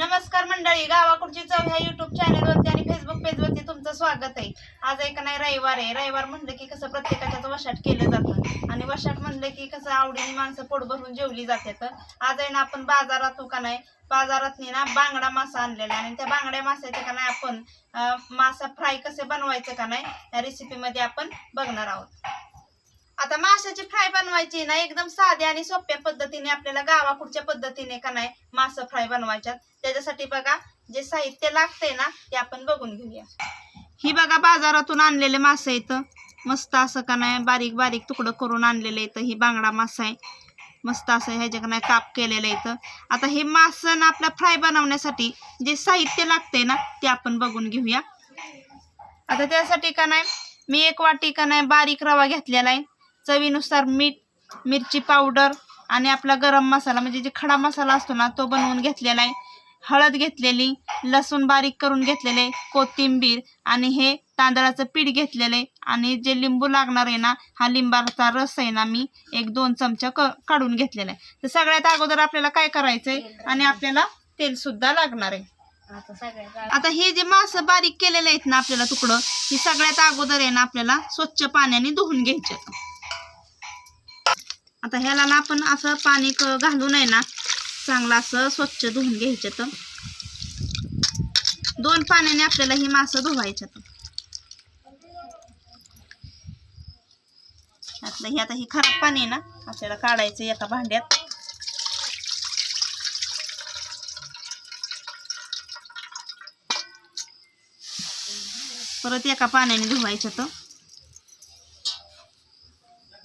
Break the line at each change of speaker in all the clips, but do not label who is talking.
नमस्कार मंडळी गावाकडची चव ह्या युट्यूब चॅनलवरती आणि फेसबुक पेजवरती तुमचं स्वागत आहे. आज एक नाही रविवार आहे. रविवार म्हणलं की कसं प्रत्येकाच्याच वशाट केलं जातं. आणि वशाट म्हणलं की कसं आवडीने माणसं पोट भरून जेवली जातात आज आहे ना आपण बाजारात हो का नाही बाजारात ना बांगडा मासा आणलेला आहे. आणि त्या बांगड्या मासाचे का नाही आपण मासा फ्राय कसे बनवायचं का नाही या रेसिपीमध्ये आपण बघणार आहोत. आता माशाची फ्राय बनवायची ना एकदम साध्या आणि सोप्या पद्धतीने आपल्याला गावाकडच्या पद्धतीने का नाही मासा फ्राय बनवायच्यात. त्याच्यासाठी बघा जे साहित्य लागतंय ना ते आपण बघून घेऊया. ही बघा बाजारातून आणलेले मासे इथं मस्त असं का नाही बारीक बारीक तुकडं करून आणलेलं इथं ही बांगडा मासा आहे. मस्त असं ह्याच्या का नाही काप केलेलं इथं. आता हे मासं ना आपला फ्राय बनवण्यासाठी जे साहित्य लागतंय ना ते आपण बघून घेऊया. आता त्यासाठी का नाही मी एक वाटी का नाही बारीक रवा घेतलेला आहे. चवीनुसार मीठ मिरची पावडर आणि आपला गरम मसाला म्हणजे जे खडा मसाला असतो ना तो बनवून घेतलेला आहे. हळद घेतलेली लसूण बारीक करून घेतलेले कोथिंबीर आणि हे तांदळाचं पीठ घेतलेलं आहे. आणि जे लिंबू लागणार आहे ना हा लिंबाचा रस आहे ना मी एक दोन चमचा क काढून घेतलेला आहे. तर सगळ्यात अगोदर आपल्याला काय करायचंय? आणि आपल्याला तेल सुद्धा लागणार आहे. आता हे जे मासं बारीक केलेले आहेत ना आपल्याला तुकडं ही सगळ्यात अगोदर आहे ना आपल्याला स्वच्छ पाण्याने धुवून घ्यायचे आता ह्याला ना आपण असं पाणी घालू घालून आहे ना चांगलं असं स्वच्छ धुवून घ्यायचं तर. दोन पाण्याने आपल्याला ही मासं धुवायचं यातलं हे आता ही खराब पाणी आहे ना आपल्याला काढायचं एका भांड्यात. परत एका पाण्याने धुवायचं तर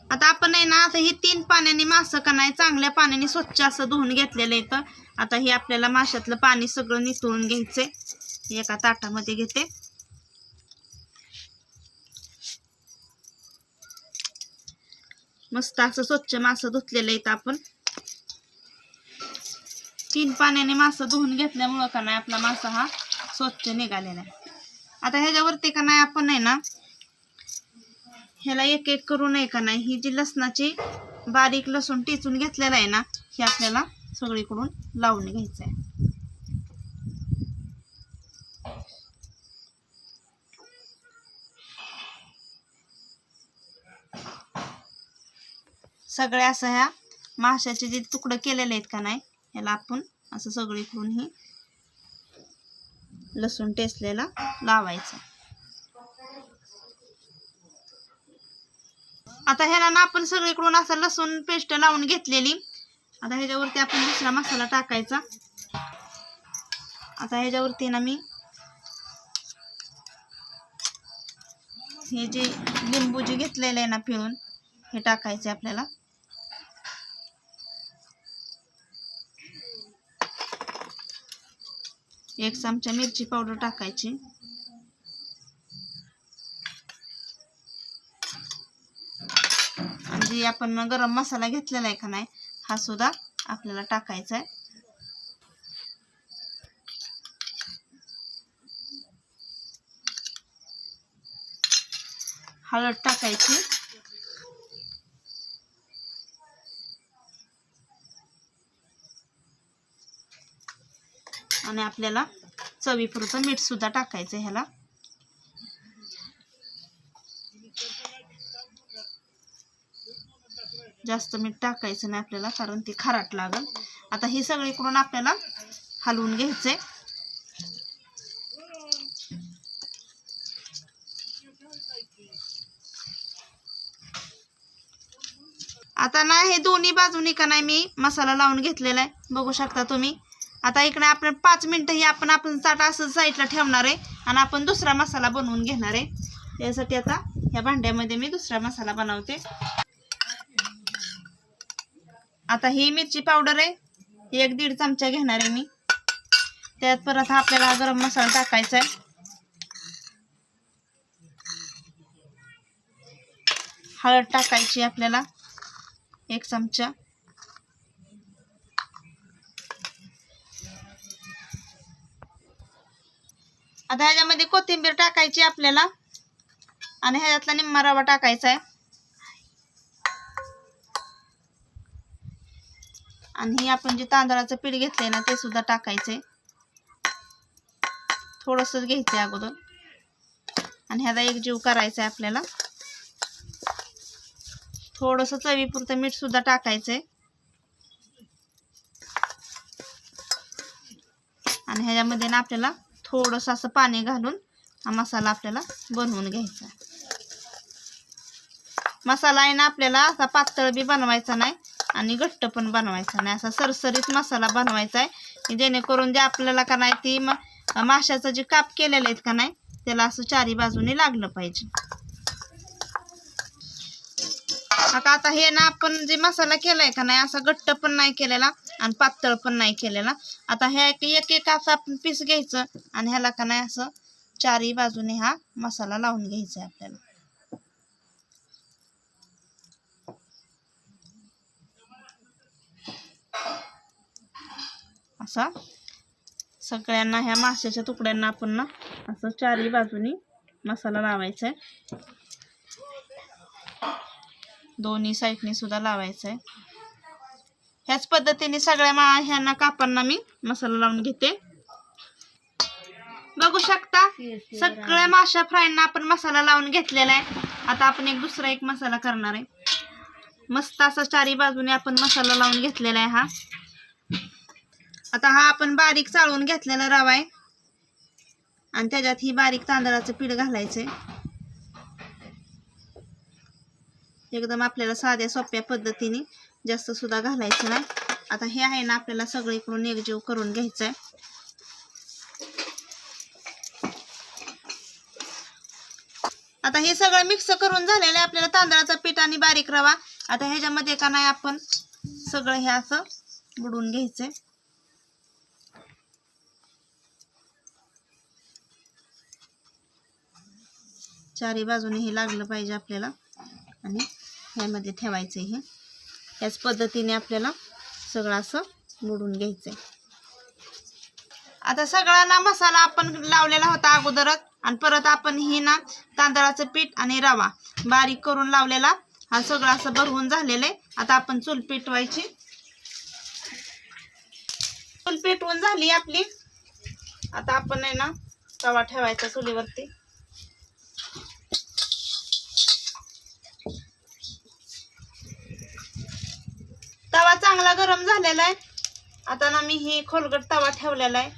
आता आपण आहे ना आता ही तीन पाण्याने मासं का नाही चांगल्या पाण्याने स्वच्छ असं धुवून घेतलेलं आहे तर. आता हे आपल्याला माशातलं पाणी सगळं निथळून घ्यायचंय. एका ताटामध्ये घेते. मस्त असं स्वच्छ मासं धुतलेलं आहे इथं आपण. तीन पाण्याने मासं धुवून घेतल्यामुळं का नाही आपला मासा हा स्वच्छ निघालेला आहे. आता ह्याच्यावरती का नाही आपण आहे ना ह्याला एक एक करू नये का नाही? ही जी लसणाची बारीक लसूण टिचून घेतलेला आहे ना हे आपल्याला सगळीकडून लावून घ्यायचं आहे सगळ्या असं ह्या माशाचे जे तुकडं केलेले आहेत का नाही ह्याला आपण असं सगळीकडून ही लसूण टेचलेला लावायचं. आता ह्याला ना आपण सगळीकडून असं लसूण पेस्ट लावून घेतलेली. आता ह्याच्यावरती आपण दुसरा मसाला टाकायचा. आता ह्याच्यावरती ना मी हे जे लिंबू जे घेतलेलं आहे ना पिळून हे टाकायचे आपल्याला. एक चमचा मिरची पावडर टाकायची. जे आपण गरम मसाला घेतलेला आहे का नाही हा सुद्धा आपल्याला टाकायचा आहे. हळद टाकायची. आणि आपल्याला चवीपुरतं मीठ सुद्धा टाकायचं ह्याला. जास्त मीठ टाकायचं नाही आपल्याला कारण ती खाराट लागल. आता हे सगळीकडून आपल्याला हलवून घ्यायचंय आता ना हे दोन्ही बाजूनी का नाही मी मसाला लावून घेतलेला आहे. बघू शकता तुम्ही. आता इकडे आपण पाच मिनटं ही आपण आपण चाट असं साईडला ठेवणार आहे आणि आपण दुसरा मसाला बनवून घेणार आहे. त्यासाठी आता ह्या भांड्यामध्ये मी दुसरा मसाला बनवते. आता ही मिरची पावडर आहे. एक दीड चमचा घेणार आहे मी. त्यात परत आपल्याला गरम मसाला टाकायचा आहे. हळद टाकायची आपल्याला. एक चमचा. आता ह्याच्यामध्ये कोथिंबीर टाकायची आपल्याला. आणि ह्याच्यातला निम्मा रवा टाकायचा आहे. आणि हे आपण जे तांदळाचं पीठ घेतलंय ना ते सुद्धा टाकायचंय. थोडंसंच घ्यायचंय अगोदर. आणि ह्याला एक जीव करायचा आहे आपल्याला. थोडंसं चवीपुरतं मीठ सुद्धा टाकायचंय. आणि ह्याच्यामध्ये ना आपल्याला थोडंसं असं पाणी घालून हा मसाला आपल्याला बनवून घ्यायचा मसाला आहे ना आपल्याला असा पातळ बी बनवायचा नाही. आणि घट्ट पण बनवायचा नाही. असा सरसरीत मसाला बनवायचा आहे जेणेकरून जे आपल्याला का नाही ती म- माशाचं जे काप केलेले आहेत का नाही त्याला असं चारी बाजूने लागलं पाहिजे. आता आता हे ना आपण जे मसाला केलाय का नाही असा घट्ट पण नाही केलेला आणि पातळ पण नाही केलेला. आता ह्या एक एक एक असं आपण पीस घ्यायचं आणि ह्याला का नाही असं चारही बाजूने हा मसाला लावून घ्यायचा आहे आपल्याला. असा. सगळ्यांना ह्या माशाच्या तुकड्यांना आपण ना असं चारही बाजूनी मसाला लावायचा आहे दोन्ही साईडनी सुद्धा लावायचा आहे ह्याच पद्धतीने सगळ्या मा ह्यांना कापांना मी मसाला लावून घेते. बघू शकता सगळ्या माशा फ्रायना आपण मसाला लावून घेतलेला आहे आता आपण एक दुसरा एक मसाला करणार आहे. मस्त असा चारी बाजूने आपण मसाला लावून घेतलेला आहे हा. आता हा आपण बारीक चाळून घेतलेला रवा आहे. आणि त्याच्यात ही बारीक तांदळाचं पीठ घालायचंय. एकदम आपल्याला साध्या सोप्या पद्धतीने जास्त सुद्धा घालायचं नाही. आता हे आहे ना आपल्याला सगळीकडून एकजीव करून घ्यायचं आहे आता हे सगळं मिक्स करून झालेलं आहे आपल्याला तांदळाचं पीठ आणि बारीक रवा. आता ह्याच्यामध्ये का नाही आपण सगळं हे असं बुडवून घ्यायचंय. चारी बाजूने हे लागलं पाहिजे आपल्याला. आणि ह्यामध्ये ठेवायचं हे. याच पद्धतीने आपल्याला सगळं असं बुडून घ्यायचं आहे आता सगळ्यांना मसाला आपण लावलेला होता अगोदरच. आणि परत आपण हे ना तांदळाचं पीठ आणि रवा बारीक करून लावलेला. हा सगळं असं भरवून झालेलं आहे. आता आपण चूल पेटवायची. चूल पेटवून झाली आपली. आता आपण आहे ना तवा ठेवायचा चुलीवरती. चांगला गरम झालेला आहे. आता ना मी ही खोलगट तवा ठेवलेला आहे.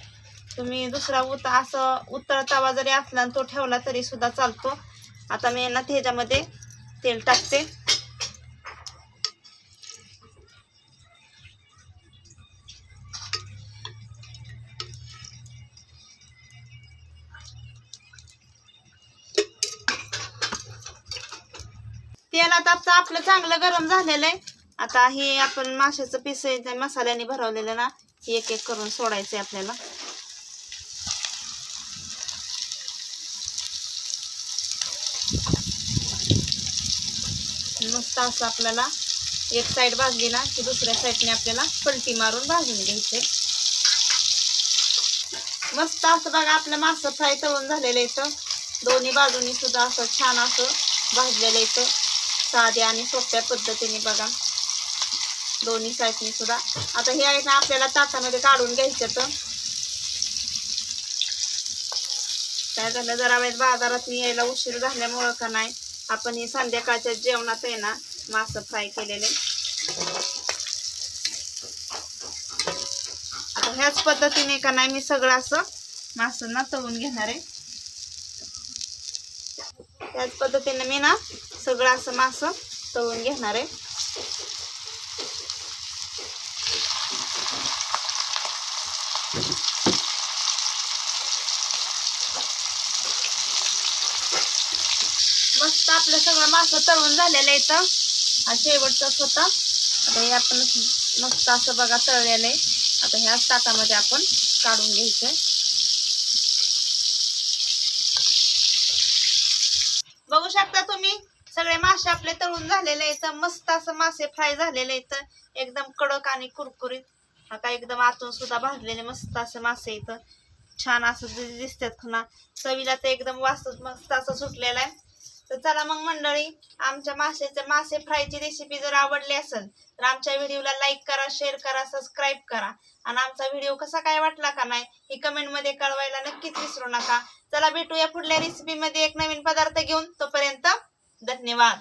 तुम्ही दुसरा उत असं उत्तर तवा जरी असला आणि तो ठेवला तरी सुद्धा चालतो. आता मी ना त्याच्यामध्ये तेल टाकते. तेल आता आपलं चांगलं गरम झालेलं आहे. आता हे आपण माशाचं पीस मसाल्याने भरवलेलं ना एक एक करून सोडायचं आहे आपल्याला. मस्त असं आपल्याला एक साईड भाजली ना की दुसऱ्या साईडने आपल्याला पलटी मारून भाजून घ्यायचे मस्त असं बघा आपलं मासं फ्राय तळून झालेलं इथं. दोन्ही बाजूनी सुद्धा असं छान असं भाजलेलं इथं. साध्या आणि सोप्या पद्धतीने बघा. दोन्ही साईडनी सुद्धा. आता हे आहेत ना आपल्याला ताकामध्ये काढून घ्यायचं तर. काय झालं जरा वेळ बाजारात यायला उशीर झाल्यामुळं का नाही आपण हे संध्याकाळच्या जेवणात आहे ना मासं फ्राय केलेले. आता ह्याच पद्धतीने का नाही मी सगळं असं मासं ना तळून घेणार आहे. त्याच पद्धतीने मी ना सगळं असं मासं तळून घेणार आहे. मस्त आपलं सगळं मासं तळून झालेलं आहे इथं. हा शेवटचाच होता आता हे आपण मस्त असं बघा तळलेलं आहे. आता ह्याच ताटामध्ये आपण काढून घ्यायचंय. बघू शकता तुम्ही सगळे मासे आपले तळून झालेले आहेत. मस्त असं मासे फ्राय झालेले आहेत. एकदम कडक आणि कुरकुरीत. काय एकदम आतून सुद्धा भाजलेले मस्त असे मासे इथं. छान असं दिसतात खुना चवीला तर एकदम वास मस्त असं सुटलेला आहे. तर चला मग मंडळी आमच्या मासेचं मासे फ्रायची रेसिपी जर आवडली असेल तर आमच्या व्हिडिओला लाईक करा शेअर करा सबस्क्राईब करा. आणि आमचा व्हिडिओ कसा काय वाटला का नाही हे कमेंटमध्ये कळवायला नक्कीच विसरू नका. चला भेटूया पुढल्या रेसिपीमध्ये एक नवीन पदार्थ घेऊन. तोपर्यंत धन्यवाद.